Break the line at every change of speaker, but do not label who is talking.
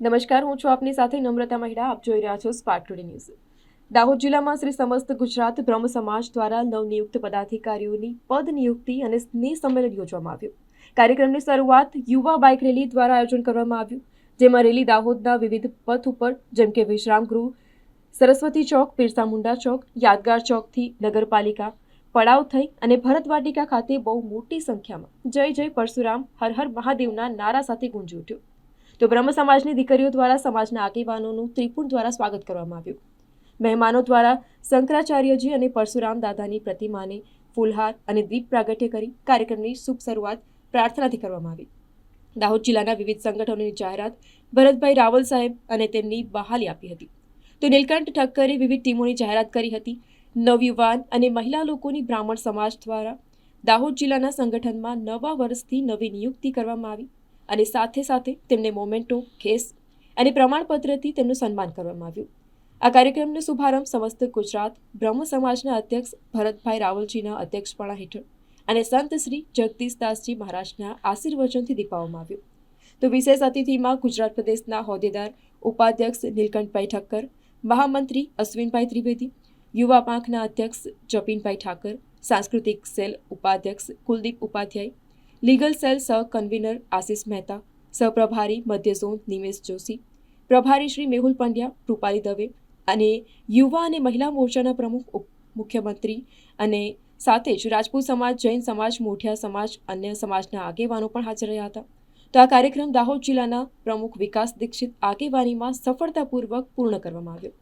નમસ્કાર, હું છું આપની સાથે નમ્રતા મહિડા. આપ જોઈ રહ્યા છો સ્પાર્ક ટુડે ન્યૂઝ દાહોદ જિલ્લામાં શ્રી સમસ્ત ગુજરાત બ્રહ્મ સમાજ દ્વારા નવનિયુક્ત પદાધિકારીઓની પદ નિયુક્તિ અને સ્નેહ સંમેલન યોજવામાં આવ્યું. કાર્યક્રમની શરૂઆત યુવા બાઇક રેલી દ્વારા આયોજન કરવામાં આવ્યું, જેમાં રેલી દાહોદના વિવિધ પથ ઉપર, જેમ કે વિશ્રામ ગૃહ, સરસ્વતી ચોક, બિરસા મુંડા ચોક, યાદગાર ચોકથી નગરપાલિકા, પડાવ થઈ અને ભરત વાટિકા ખાતે બહુ મોટી સંખ્યામાં જય જય પરશુરામ, હર હર મહાદેવના નારા સાથે ગુંજી ઉઠ્યું. તો બ્રહ્મ સમાજની દીકરીઓ દ્વારા સમાજના આગેવાનોનું ત્રિપુણ દ્વારા સ્વાગત કરવામાં આવ્યું. મહેમાનો દ્વારા શંકરાચાર્યજી અને પરશુરામ દાદાની પ્રતિમાને ફૂલહાર અને દીપ પ્રાગટ્ય કરી કાર્યક્રમની શુભ શરૂઆત પ્રાર્થનાથી કરવામાં આવી. દાહોદ જિલ્લાના વિવિધ સંગઠનોની જાહેરાત ભરતભાઈ રાવલ સાહેબ અને તેમની બહાલી આપી હતી. તો નીલકંઠ ઠક્કરે વિવિધ ટીમોની જાહેરાત કરી હતી. નવયુવાન અને મહિલા લોકોની બ્રાહ્મણ સમાજ દ્વારા દાહોદ જિલ્લાના સંગઠનમાં નવા વર્ષથી નવી નિયુક્તિ કરવામાં આવી. અને સાથે સાથે તેમને મોમેન્ટો કેસ અને પ્રમાણપત્રથી તેમનું સન્માન કરવામાં આવ્યું. આ કાર્યક્રમનો શુભારંભ સમસ્ત ગુજરાત બ્રહ્મ સમાજના અધ્યક્ષ ભરતભાઈ રાવલજીના અધ્યક્ષપણા હેઠળ અને સંત શ્રી જગદીશદાસજી મહારાજના આશીર્વચનથી દીપાવવામાં આવ્યું. તો વિશેષ અતિથિમાં ગુજરાત પ્રદેશના હોદ્દેદાર ઉપાધ્યક્ષ નીલકંઠભાઈ ઠક્કર, મહામંત્રી અશ્વિનભાઈ ત્રિવેદી, યુવા પાંખના અધ્યક્ષ જપીનભાઈ ઠાકર, સાંસ્કૃતિક સેલ ઉપાધ્યક્ષ કુલદીપ ઉપાધ્યાય લીગલ સેલ સહ કન્વીનર આશિષ મહેતા સહપ્રભારી મધ્ય ઝોન નિમેશ જોશી, પ્રભારી શ્રી મેહુલ પંડ્યા, રૂપાલી દવે અને યુવા અને મહિલા મોરચાના પ્રમુખ મુખ્યમંત્રી અને સાથે જ રાજપૂત સમાજ, જૈન સમાજ, મોઢિયા સમાજ, અન્ય સમાજના આગેવાનો પણ હાજર રહ્યા હતા. તો આ કાર્યક્રમ દાહોદ જિલ્લાના પ્રમુખ વિકાસ દીક્ષિત આગેવાનીમાં સફળતાપૂર્વક પૂર્ણ કરવામાં આવ્યો.